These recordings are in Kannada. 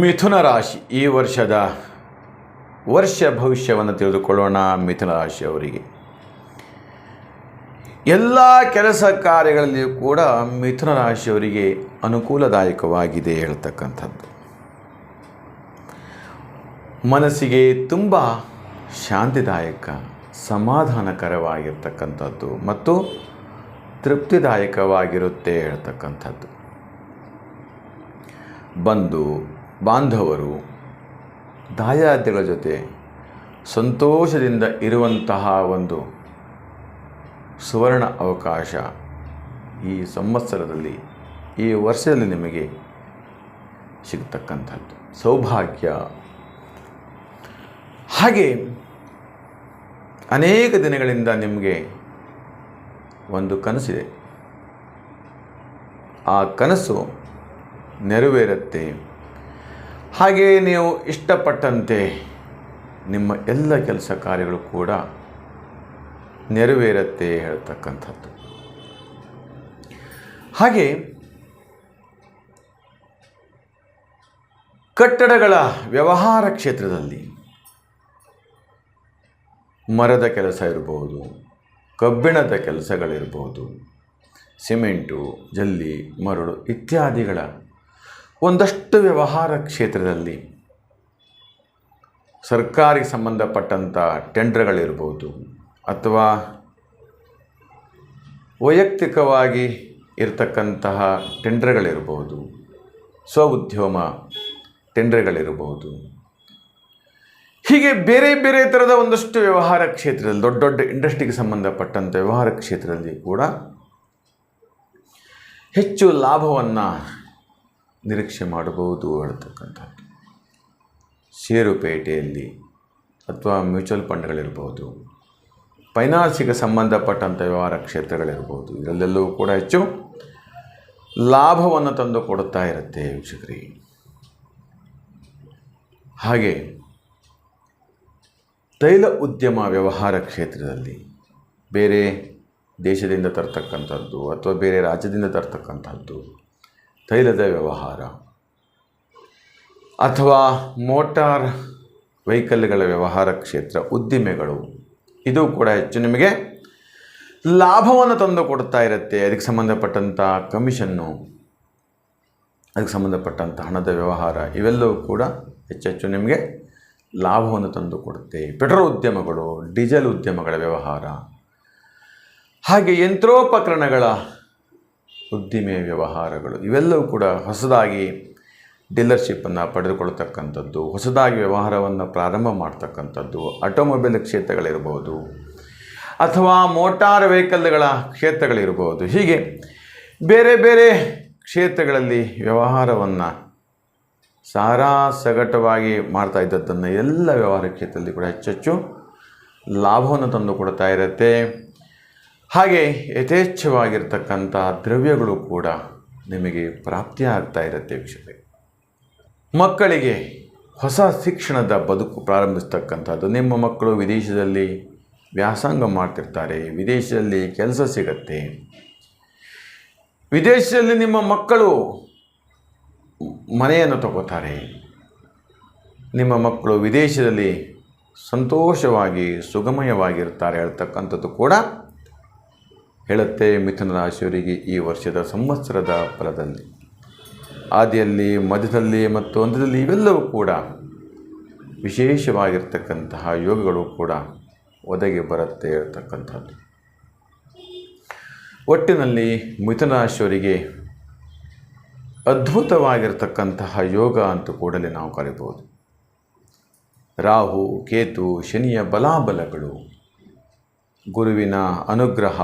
ಮಿಥುನ ರಾಶಿ. ಈ ವರ್ಷದ ವರ್ಷ ಭವಿಷ್ಯವನ್ನು ತಿಳಿದುಕೊಳ್ಳೋಣ ಮಿಥುನ ರಾಶಿಯವರಿಗೆ. ಎಲ್ಲ ಕೆಲಸ ಕಾರ್ಯಗಳಲ್ಲಿಯೂ ಕೂಡ ಮಿಥುನ ರಾಶಿಯವರಿಗೆ ಅನುಕೂಲದಾಯಕವಾಗಿದೆ ಹೇಳ್ತಕ್ಕಂಥದ್ದು. ಮನಸ್ಸಿಗೆ ತುಂಬ ಶಾಂತಿದಾಯಕ, ಸಮಾಧಾನಕರವಾಗಿರ್ತಕ್ಕಂಥದ್ದು ಮತ್ತು ತೃಪ್ತಿದಾಯಕವಾಗಿರುತ್ತೆ ಹೇಳ್ತಕ್ಕಂಥದ್ದು. ಬಂಧು ಬಾಂಧವರು ದಾಯಾದಿಗಳ ಜೊತೆ ಸಂತೋಷದಿಂದ ಇರುವಂತಹ ಒಂದು ಸುವರ್ಣ ಅವಕಾಶ ಈ ಸಂವತ್ಸರದಲ್ಲಿ, ಈ ವರ್ಷದಲ್ಲಿ ನಿಮಗೆ ಸಿಗತಕ್ಕಂಥದ್ದು. ಸೌಭಾಗ್ಯ. ಹಾಗೆ ಅನೇಕ ದಿನಗಳಿಂದ ನಿಮಗೆ ಒಂದು ಕನಸಿದೆ. ಆ ಕನಸು ನೆರವೇರುತ್ತೆ. ಹಾಗೆ ನೀವು ಇಷ್ಟಪಟ್ಟಂತೆ ನಿಮ್ಮ ಎಲ್ಲ ಕೆಲಸ ಕಾರ್ಯಗಳು ಕೂಡ ನೆರವೇರುತ್ತೆ ಹೇಳ್ತಕ್ಕಂಥದ್ದು. ಹಾಗೆ ಕಟ್ಟಡಗಳ ವ್ಯವಹಾರ ಕ್ಷೇತ್ರದಲ್ಲಿ ಮರದ ಕೆಲಸ ಇರಬಹುದು ಕಬ್ಬಿಣದ ಕೆಲಸಗಳಿರ್ಬೋದು, ಸಿಮೆಂಟು, ಜಲ್ಲಿ, ಮರಳು ಇತ್ಯಾದಿಗಳ ಒಂದಷ್ಟು ವ್ಯವಹಾರ ಕ್ಷೇತ್ರದಲ್ಲಿ ಸರ್ಕಾರಿ ಸಂಬಂಧಪಟ್ಟಂಥ ಟೆಂಡ್ರ್ಗಳಿರ್ಬೋದು ಅಥವಾ ವೈಯಕ್ತಿಕವಾಗಿ ಇರತಕ್ಕಂತಹ ಟೆಂಡರ್ಗಳಿರ್ಬೋದು ಸ್ವ ಉದ್ಯಮ ಟೆಂಡರ್ಗಳಿರಬಹುದು ಹೀಗೆ ಬೇರೆ ಬೇರೆ ಥರದ ಒಂದಷ್ಟು ವ್ಯವಹಾರ ಕ್ಷೇತ್ರದಲ್ಲಿ, ದೊಡ್ಡ ದೊಡ್ಡ ಇಂಡಸ್ಟ್ರಿಗೆ ಸಂಬಂಧಪಟ್ಟಂಥ ವ್ಯವಹಾರ ಕ್ಷೇತ್ರದಲ್ಲಿ ಕೂಡ ಹೆಚ್ಚು ಲಾಭವನ್ನು ನಿರೀಕ್ಷೆ ಮಾಡಬಹುದು ಹೇಳ್ತಕ್ಕಂಥದ್ದು ಷೇರುಪೇಟೆಯಲ್ಲಿ ಅಥವಾ ಮ್ಯೂಚುವಲ್ ಫಂಡ್ಗಳಿರ್ಬೋದು, ಫೈನಾನ್ಸಿಗೆ ಸಂಬಂಧಪಟ್ಟಂಥ ವ್ಯವಹಾರ ಕ್ಷೇತ್ರಗಳಿರ್ಬೋದು, ಇದರಲ್ಲೆಲ್ಲವೂ ಕೂಡ ಹೆಚ್ಚು ಲಾಭವನ್ನು ತಂದು ಕೊಡುತ್ತಾ ಇರುತ್ತೆ ವೀಕ್ಷಕರಿಗೆ ಹಾಗೆ ತೈಲ ಉದ್ಯಮ ವ್ಯವಹಾರ ಕ್ಷೇತ್ರದಲ್ಲಿ ಬೇರೆ ದೇಶದಿಂದ ತರ್ತಕ್ಕಂಥದ್ದು ಅಥವಾ ಬೇರೆ ರಾಜ್ಯದಿಂದ ತರ್ತಕ್ಕಂಥದ್ದು ತೈಲದ ವ್ಯವಹಾರ. ಅಥವಾ ಮೋಟಾರ್ ವೆಹಿಕಲ್ಗಳ ವ್ಯವಹಾರ ಕ್ಷೇತ್ರ, ಉದ್ದಿಮೆಗಳು. ಇದು ಕೂಡ ಹೆಚ್ಚು ನಿಮಗೆ ಲಾಭವನ್ನು ತಂದು ಕೊಡ್ತಾ ಇರುತ್ತೆ. ಅದಕ್ಕೆ ಸಂಬಂಧಪಟ್ಟಂಥ ಕಮಿಷನ್ನು, ಅದಕ್ಕೆ ಸಂಬಂಧಪಟ್ಟಂಥ ಹಣದ ವ್ಯವಹಾರ, ಇವೆಲ್ಲವೂ ಕೂಡ ಹೆಚ್ಚೆಚ್ಚು ನಿಮಗೆ ಲಾಭವನ್ನು ತಂದು ಕೊಡುತ್ತೆ. ಪೆಟ್ರೋಲ್ ಉದ್ಯಮಗಳು, ಡೀಸೆಲ್ ಉದ್ಯಮಗಳ ವ್ಯವಹಾರ, ಹಾಗೆ ಯಂತ್ರೋಪಕರಣಗಳ ಉದ್ದಿಮೆ ವ್ಯವಹಾರಗಳು ಇವೆಲ್ಲವೂ ಕೂಡ ಹೊಸದಾಗಿ ಡೀಲರ್ಶಿಪ್ಪನ್ನು ಪಡೆದುಕೊಳ್ತಕ್ಕಂಥದ್ದು ಹೊಸದಾಗಿ ವ್ಯವಹಾರವನ್ನು ಪ್ರಾರಂಭ ಮಾಡ್ತಕ್ಕಂಥದ್ದು, ಆಟೋಮೊಬೈಲ್ ಕ್ಷೇತ್ರಗಳಿರ್ಬೋದು ಅಥವಾ ಮೋಟಾರ್ ವೆಹಿಕಲ್ಗಳ ಕ್ಷೇತ್ರಗಳಿರ್ಬೋದು. ಹೀಗೆ ಬೇರೆ ಬೇರೆ ಕ್ಷೇತ್ರಗಳಲ್ಲಿ ವ್ಯವಹಾರವನ್ನು ಸಾರಾ ಸಗಟವಾಗಿ ಮಾಡ್ತಾ ಇದ್ದದ್ದನ್ನು ಎಲ್ಲ ವ್ಯವಹಾರ ಕ್ಷೇತ್ರದಲ್ಲಿ ಕೂಡ ಹೆಚ್ಚೆಚ್ಚು ಲಾಭವನ್ನು ತಂದು ಕೊಡ್ತಾ ಇರುತ್ತೆ. ಹಾಗೆ ಯಥೇಚ್ಛವಾಗಿರ್ತಕ್ಕಂಥ ದ್ರವ್ಯಗಳು ಕೂಡ ನಿಮಗೆ ಪ್ರಾಪ್ತಿ ಆಗ್ತಾ ಇರುತ್ತೆ ವೀಕ್ಷಕರೇ. ಮಕ್ಕಳಿಗೆ ಹೊಸ ಶಿಕ್ಷಣದ ಬದುಕು ಪ್ರಾರಂಭಿಸ್ತಕ್ಕಂಥದ್ದು. ನಿಮ್ಮ ಮಕ್ಕಳು ವಿದೇಶದಲ್ಲಿ ವ್ಯಾಸಂಗ ಮಾಡ್ತಿರ್ತಾರೆ, ವಿದೇಶದಲ್ಲಿ ಕೆಲಸ ಸಿಗತ್ತೆ. ವಿದೇಶದಲ್ಲಿ ನಿಮ್ಮ ಮಕ್ಕಳು ಮನೆಯನ್ನು ತಗೋತಾರೆ. ನಿಮ್ಮ ಮಕ್ಕಳು ವಿದೇಶದಲ್ಲಿ ಸಂತೋಷವಾಗಿ ಸುಗಮಯವಾಗಿರ್ತಾರೆ ಹೇಳ್ತಕ್ಕಂಥದ್ದು ಕೂಡ ಹೇಳುತ್ತೆ ಮಿಥುನ ರಾಶಿಯವರಿಗೆ ಈ ವರ್ಷದ ಸಂವತ್ಸರದ ಫಲದಲ್ಲಿ. ಆದಿಯಲ್ಲಿ, ಮಧ್ಯದಲ್ಲಿ ಮತ್ತು ಅಂತ್ಯದಲ್ಲಿ ಇವೆಲ್ಲವೂ ಕೂಡ ವಿಶೇಷವಾಗಿರ್ತಕ್ಕಂತಹ ಯೋಗಗಳು ಕೂಡ ಒದಗಿ ಬರುತ್ತೆ ಇರತಕ್ಕಂಥದ್ದು ಒಟ್ಟಿನಲ್ಲಿ ಮಿಥುನ ರಾಶಿಯವರಿಗೆ ಅದ್ಭುತವಾಗಿರ್ತಕ್ಕಂತಹ ಯೋಗ ಅಂತ ಕೂಡಲೇ ನಾವು ಕರಿಬೋದು ರಾಹು, ಕೇತು, ಶನಿಯ ಬಲಾಬಲಗಳು, ಗುರುವಿನ ಅನುಗ್ರಹ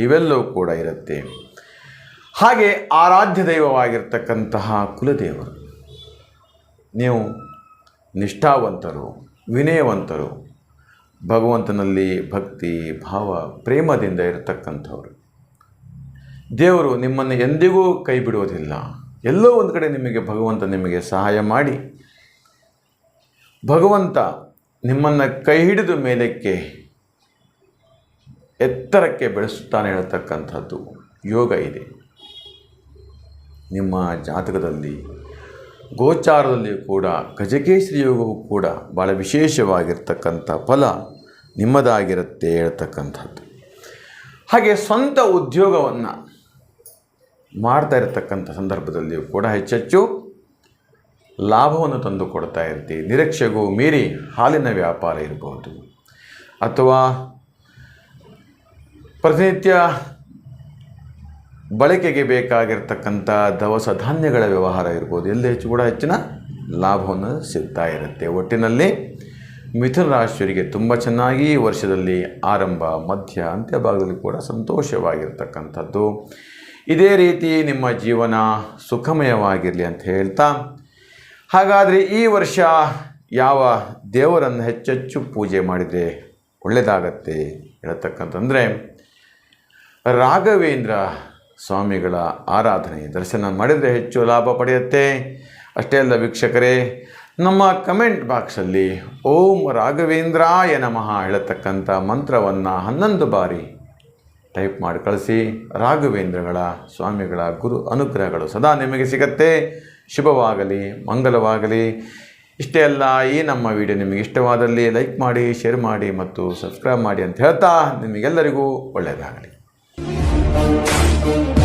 ಇವೆಲ್ಲವೂ ಕೂಡ ಇರುತ್ತೆ. ಹಾಗೆ ಆರಾಧ್ಯ ದೈವವಾಗಿರ್ತಕ್ಕಂತಹ ಕುಲದೇವರು, ನೀವು ನಿಷ್ಠಾವಂತರು, ವಿನಯವಂತರು, ಭಗವಂತನಲ್ಲಿ ಭಕ್ತಿ, ಭಾವ, ಪ್ರೇಮದಿಂದ ಇರತಕ್ಕಂಥವರು. ದೇವರು ನಿಮ್ಮನ್ನು ಎಂದಿಗೂ ಕೈ ಬಿಡುವುದಿಲ್ಲ ಎಲ್ಲೋ ಒಂದು ಕಡೆ ನಿಮಗೆ ಭಗವಂತ ನಿಮಗೆ ಸಹಾಯ ಮಾಡಿ, ಭಗವಂತ ನಿಮ್ಮನ್ನು ಕೈ ಹಿಡಿದು ಮೇಲಕ್ಕೆ ಎತ್ತರಕ್ಕೆ ಬೆಳೆಸುತ್ತಾನೆ ಹೇಳ್ತಕ್ಕಂಥದ್ದು ಯೋಗ ಇದೆ. ನಿಮ್ಮ ಜಾತಕದಲ್ಲಿ ಗೋಚಾರದಲ್ಲಿಯೂ ಕೂಡ ಗಜಕೇಶ್ರಿ ಯೋಗವು ಕೂಡ ಭಾಳ ವಿಶೇಷವಾಗಿರ್ತಕ್ಕಂಥ ಫಲ ನಿಮ್ಮದಾಗಿರುತ್ತೆ ಹೇಳ್ತಕ್ಕಂಥದ್ದು. ಹಾಗೆ ಸ್ವಂತ ಉದ್ಯೋಗವನ್ನು ಮಾಡ್ತಾ ಇರತಕ್ಕಂಥ ಸಂದರ್ಭದಲ್ಲಿಯೂ ಕೂಡ ಹೆಚ್ಚೆಚ್ಚು ಲಾಭವನ್ನು ತಂದು ಕೊಡ್ತಾ ಇರ್ತೀವಿ ನಿರೀಕ್ಷೆಗೂ ಮೀರಿ ಹಾಲಿನ ವ್ಯಾಪಾರ ಇರಬಹುದು. ಅಥವಾ ಪ್ರತಿನಿತ್ಯ ಬಳಕೆಗೆ ಬೇಕಾಗಿರ್ತಕ್ಕಂಥ ದವಸ ಧಾನ್ಯಗಳ ವ್ಯವಹಾರ ಇರ್ಬೋದು. ಎಲ್ಲಿ ಹೆಚ್ಚು ಕೂಡ ಹೆಚ್ಚಿನ ಲಾಭವನ್ನು ಸಿಗ್ತಾ ಇರುತ್ತೆ. ಒಟ್ಟಿನಲ್ಲಿ ಮಿಥುನ ರಾಶಿಯವರಿಗೆ ತುಂಬ ಚೆನ್ನಾಗಿ ವರ್ಷದಲ್ಲಿ ಆರಂಭ, ಮಧ್ಯ, ಅಂತ್ಯ ಭಾಗದಲ್ಲಿ ಕೂಡ ಸಂತೋಷವಾಗಿರ್ತಕ್ಕಂಥದ್ದು. ಇದೇ ರೀತಿ ನಿಮ್ಮ ಜೀವನ ಸುಖಮಯವಾಗಿರಲಿ ಅಂತ ಹೇಳ್ತಾ, ಹಾಗಾದರೆ ಈ ವರ್ಷ ಯಾವ ದೇವರನ್ನು ಹೆಚ್ಚೆಚ್ಚು ಪೂಜೆ ಮಾಡಿದರೆ ಒಳ್ಳೆಯದಾಗತ್ತೆ ಹೇಳ್ತಕ್ಕಂತಂದರೆ ರಾಘವೇಂದ್ರ ಸ್ವಾಮಿಗಳ ಆರಾಧನೆ ದರ್ಶನ ಮಾಡಿದರೆ ಹೆಚ್ಚು ಲಾಭ ಪಡೆಯುತ್ತೆ. ಅಷ್ಟೇ ಅಲ್ಲ ವೀಕ್ಷಕರೇ, ನಮ್ಮ ಕಮೆಂಟ್ ಬಾಕ್ಸಲ್ಲಿ ಓಂ ರಾಘವೇಂದ್ರಾಯ ನಮಃ ಹೇಳತಕ್ಕಂಥ ಮಂತ್ರವನ್ನು ಹನ್ನೊಂದು ಬಾರಿ ಟೈಪ್ ಮಾಡಿ ಕಳಿಸಿ. ರಾಘವೇಂದ್ರಗಳ ಸ್ವಾಮಿಗಳ ಗುರು ಅನುಗ್ರಹಗಳು ಸದಾ ನಿಮಗೆ ಸಿಗತ್ತೆ. ಶುಭವಾಗಲಿ, ಮಂಗಲವಾಗಲಿ. ಇಷ್ಟೇ ಅಲ್ಲ, ಈ ನಮ್ಮ ವಿಡಿಯೋ ನಿಮಗೆ ಇಷ್ಟವಾದಲ್ಲಿ ಲೈಕ್ ಮಾಡಿ, ಶೇರ್ ಮಾಡಿ ಮತ್ತು ಸಬ್ಸ್ಕ್ರೈಬ್ ಮಾಡಿ ಅಂತ ಹೇಳ್ತಾ ನಿಮಗೆಲ್ಲರಿಗೂ ಒಳ್ಳೆಯದಾಗಲಿ. Thank you.